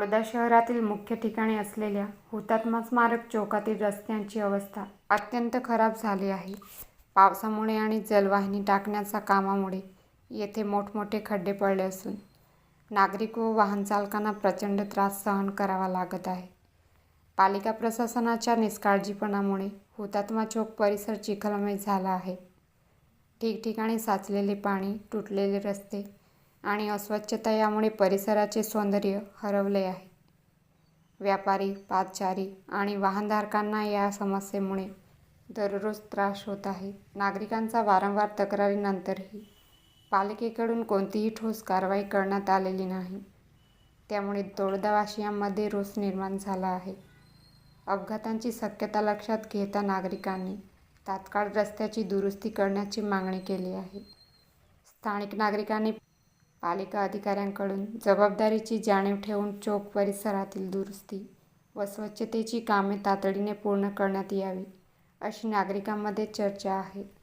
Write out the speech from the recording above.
वर्धा शहरातील मुख्य ठिकाणी असलेल्या हुतात्मा स्मारक चौकातील रस्त्यांची अवस्था अत्यंत खराब झाली आहे. पावसामुळे आणि जलवाहिनी टाकण्याच्या कामामुळे येथे मोठमोठे खड्डे पडले असून नागरिक व वाहन चालकांना प्रचंड त्रास सहन करावा लागत आहे. पालिका प्रशासनाच्या निष्काळजीपणामुळे हुतात्मा चौक परिसर चिखलमय झाला आहे. ठिकठिकाणी साचलेले पाणी तुटलेले रस्ते आणि अस्वच्छता यामुळे परिसराचे सौंदर्य हरवले आहे. व्यापारी पादचारी आणि वाहनधारकांना या समस्येमुळे दररोज त्रास होत आहे. नागरिकांचा वारंवार तक्रारीनंतरही पालिकेकडून कोणतीही ठोस कारवाई करण्यात आलेली नाही. त्यामुळे तोडदावाशियांमध्ये रोष निर्माण झाला आहे. अपघातांची शक्यता लक्षात घेता नागरिकांनी तात्काळ रस्त्याची दुरुस्ती करण्याची मागणी केली आहे. स्थानिक नागरिकांनी पालिका अधिकाऱ्यांकडून जबाबदारीची जाणीव ठेवून चौक परिसरातील दुरुस्ती व स्वच्छतेची कामे तातडीने पूर्ण करण्यात यावी अशी नागरिकांमध्ये चर्चा आहे.